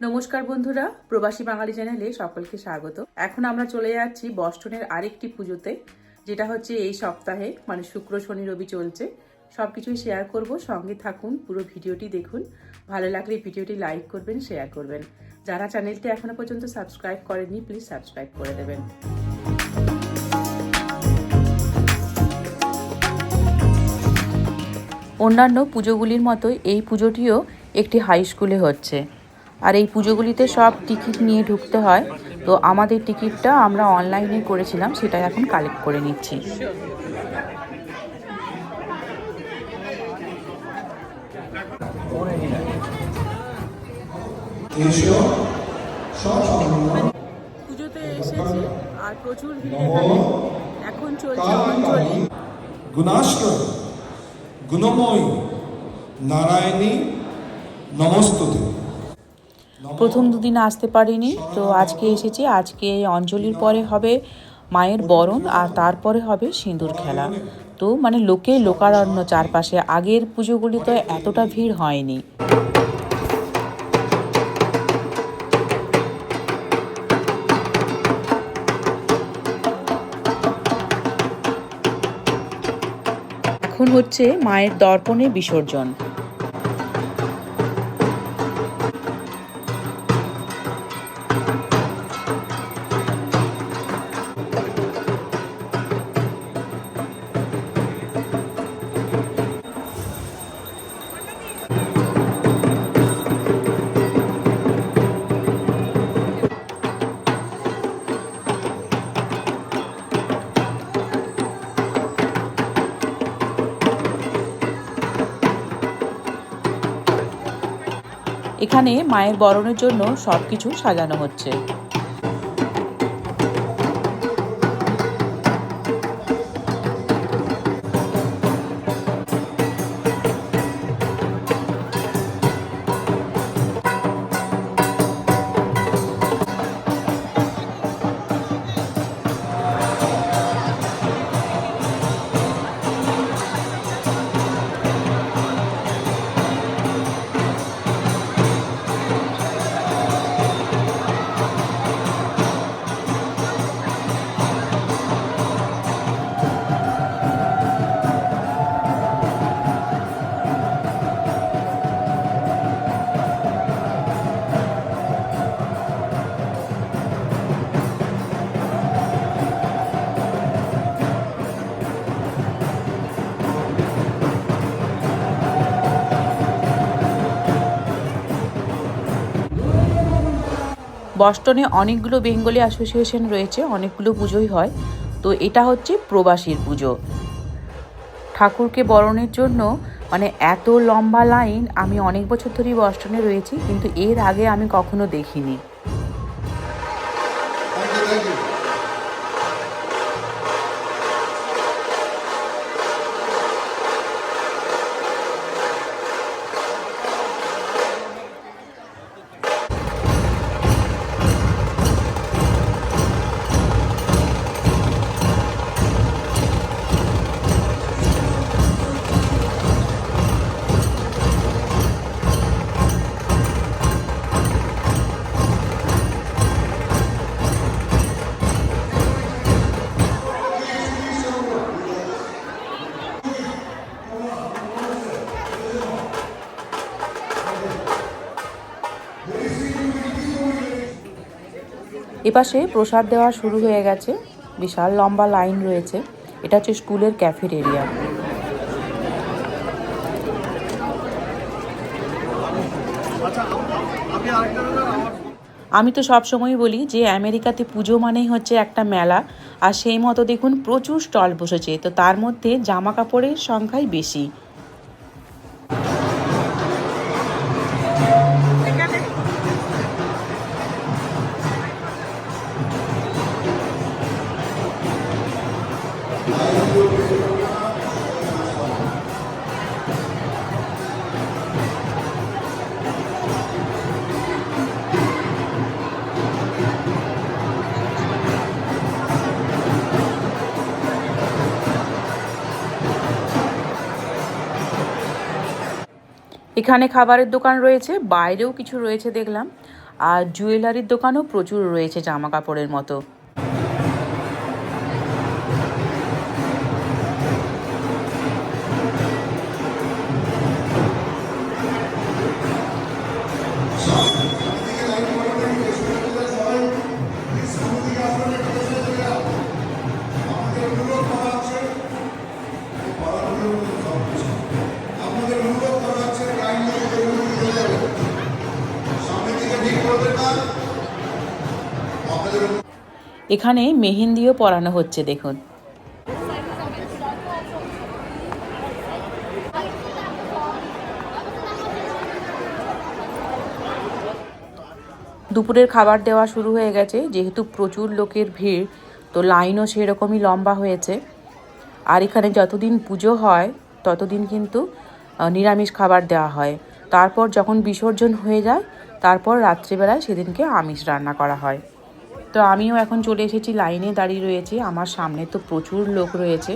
নমস্কার বন্ধুরা, প্রবাসী বাঙালি চ্যানেলে সকলকে স্বাগত। এখন আমরা চলে যাচ্ছি বস্টনের আরেকটি পুজোতে, যেটা হচ্ছে এই সপ্তাহে মানে শুক্র, শনি, রবি চলছে। সব কিছুই শেয়ার করব, সঙ্গে থাকুন, পুরো ভিডিওটি দেখুন। ভালো লাগলে ভিডিওটি লাইক করবেন শেয়ার করবেন। যারা চ্যানেলটি এখনও পর্যন্ত সাবস্ক্রাইব করেননি প্লিজ সাবস্ক্রাইব করে দেবেন। অন্যান্য পুজোগুলির মতোই এই পুজোটিও একটি হাই স্কুলে হচ্ছে। আর এই পুজোগুলিতে সব টিকিট নিয়ে ঢুকতে হয়। তো আমাদের টিকিটটা আমরা অনলাইনে করেছিলাম সেটা এখন কালেক্ট করে নিচ্ছি। পুজোতে এসেছি আর প্রচুর ভিড় এখন। চলছে অঞ্জলি। গুণাস্কর গুণময়ী। নারায়ণী। নমস্তুতে। প্রথম দুদিন আসতে পারিনি, তো আজকে এসেছি। আজকে অঞ্জলির পরে হবে মায়ের বরণ আর তারপরে হবে সিঁদুর খেলা। তো মানে লোকে লোকারণ্য চারপাশে। আগের পুজোগুলিতে এতটা ভিড় হয়নি। এখন হচ্ছে মায়ের দর্পণে বিসর্জন। এখানে মায়ের বরণের জন্য সবকিছু সাজানো হচ্ছে। বস্টনে অনেকগুলো বেঙ্গলি অ্যাসোসিয়েশন রয়েছে, অনেকগুলো পুজোই হয়। তো এটা হচ্ছে প্রবাসীর পুজো। ঠাকুরকে বরণের জন্য মানে এত লম্বা লাইন আমি অনেক বছর ধরেই বস্টনে রয়েছি, কিন্তু এর আগে আমি কখনো দেখিনি। এপাশে প্রসাদ দেওয়া শুরু হয়ে গেছে। বিশাল লম্বা লাইন রয়েছে। এটা হচ্ছে স্কুলের ক্যাফের এরিয়া আমি তো সব সময় বলি যে আমেরিকাতে পুজো মানেই হচ্ছে একটা মেলা। আর সেই মতো দেখুন প্রচুর স্টল বসেছে। তো তার মধ্যে জামা কাপড়ের সংখ্যাই বেশি। এখানে খাবারের দোকান রয়েছে, বাইরেও কিছু রয়েছে দেখলাম। আর জুয়েলারির দোকানও প্রচুর রয়েছে জামা কাপড়ের মতো। এখানে মেহেন্দিও পরানো হচ্ছে, দেখুন। দুপুরের খাবার দেওয়া শুরু হয়ে গেছে, যেহেতু প্রচুর লোকের ভিড়, তো লাইনও সেরকমই লম্বা হয়েছে। আর এখানে যতদিন পুজো হয়, ততদিন কিন্তু নিরামিষ খাবার দেওয়া হয়। তারপর যখন বিসর্জন হয়ে যায়, তারপর রাত্রিবেলায় সেদিনকে আমিষ রান্না করা হয়। তো আমিও এখন চলে এসেছি লাইনে দাঁড়িয়ে রয়েছি। আমার সামনে তো প্রচুর লোক রয়েছে।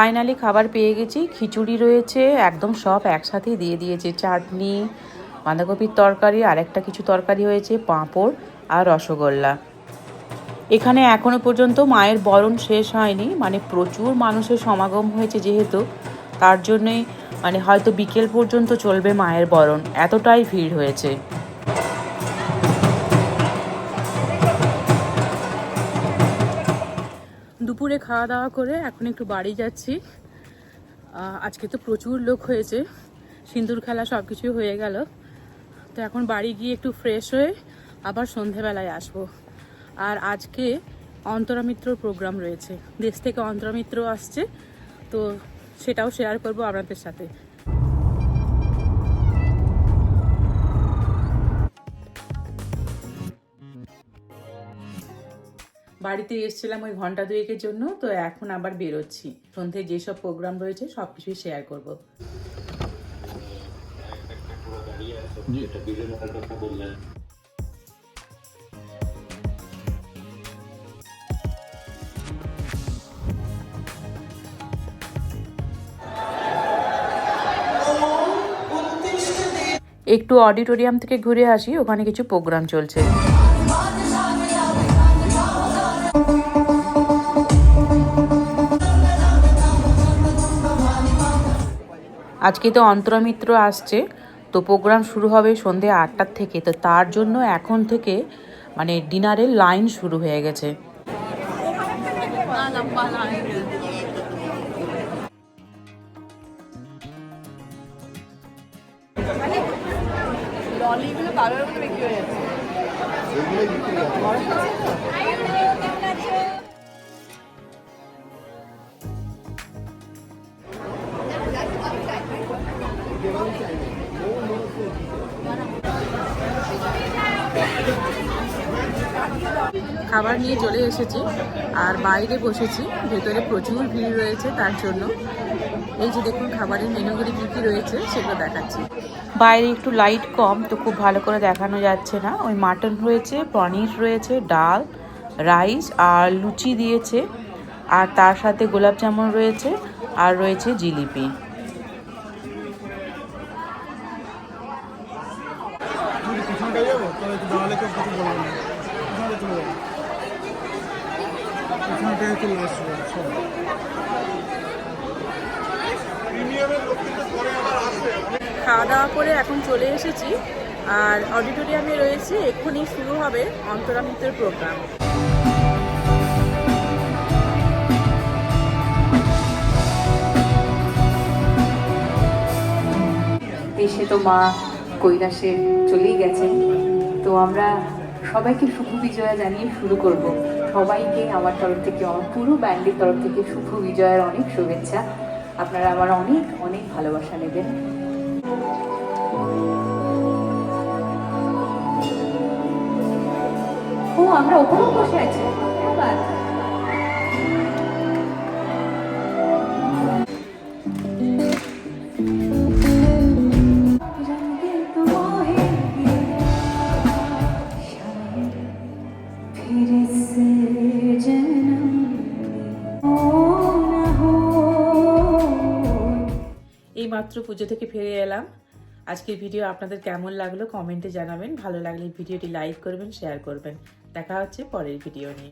ফাইনালি খাবার পেয়ে গেছি। খিচুড়ি রয়েছে, একদম সব একসাথেই দিয়ে দিয়েছে। চাটনি, বাঁধাকপির তরকারি আর একটা কিছু তরকারি হয়েছে, পাঁপড় আর রসগোল্লা। এখানে এখনও পর্যন্ত মায়ের বরণ শেষ হয়নি। মানে প্রচুর মানুষের সমাগম হয়েছে যেহেতু। তার জন্যই মানে হয়তো বিকেল পর্যন্ত চলবে মায়ের বরণ। এতটাই ভিড় হয়েছে। খাওয়া দাওয়া করে এখন একটু বাড়ি যাচ্ছি। আজকে তো প্রচুর লোক হয়েছে। সিঁদুর খেলা সব কিছু হয়ে গেল। তো এখন বাড়ি গিয়ে একটু ফ্রেশ হয়ে আবার সন্ধেবেলায় আসব। আর আজকে অন্তরামিত্র প্রোগ্রাম রয়েছে। দেশ থেকে অন্তরামিত্র আসছে, তো সেটাও শেয়ার করব আপনাদের সাথে। বাড়িতে এসেছিলাম ওই ঘণ্টা দুয়েকের জন্য, তো এখন আবার বেরোচ্ছি। সন্ধ্যে যেসব প্রোগ্রাম রয়েছে সব কিছুই শেয়ার করব। একটু অডিটোরিয়াম থেকে ঘুরে আসি, ওখানে কিছু প্রোগ্রাম চলছে। আজকে তো অন্তরমিত্র আসছে তো প্রোগ্রাম শুরু হবে সন্ধে আটটার থেকে। তো তার জন্য এখন থেকে মানে ডিনারের লাইন শুরু হয়ে গেছে। ললিগুলো বারোর মতো বিক্রি হয়ে যাচ্ছে। খাবার নিয়ে চলে এসেছি আর বাইরে বসেছি। ভেতরে প্রচুর ভিড় রয়েছে তার জন্য। এই যে দেখুন খাবারের মেনুগুলি কী কী রয়েছে সেগুলো দেখাচ্ছি। বাইরে একটু লাইট কম তো খুব ভালো করে দেখানো যাচ্ছে না। ওই মাটন রয়েছে পনির রয়েছে ডাল রাইস আর লুচি দিয়েছে। আর তার সাথে গোলাপ জামুন রয়েছে আর রয়েছে জিলিপি। যদি পিছনটা যাব? তাহলে একটু দাঁড়ালে কেউ কিছু বলবে না হচ্ছে লাস্ট সব। খাওয়া দাওয়া করে এখন চলে এসেছি আর অডিটোরিয়ামে রয়েছে এক্ষুনি শুরু হবে অন্তরামিত্রের প্রোগ্রাম দেশে তো মা কৈলাসে চলেই গেছেন তো আমরা সবাইকে শুভ বিজয়া জানিয়ে শুরু করব। সবাইকে আমার তরফ থেকে পুরো ব্যান্ডের তরফ থেকে শুভ বিজয়ের অনেক শুভেচ্ছা। আপনারা আমার অনেক অনেক ভালোবাসা নেবেন। ও, আমরা ওখানে বসে আছি। ধন্যবাদ। মাত্র পুজো থেকে ফিরে এলাম। আজকের ভিডিও আপনাদের কেমন লাগল কমেন্টে জানাবেন। ভালো লাগলে ভিডিওটি লাইক করবেন, শেয়ার করবেন। দেখা হচ্ছে পরের ভিডিও নিয়ে।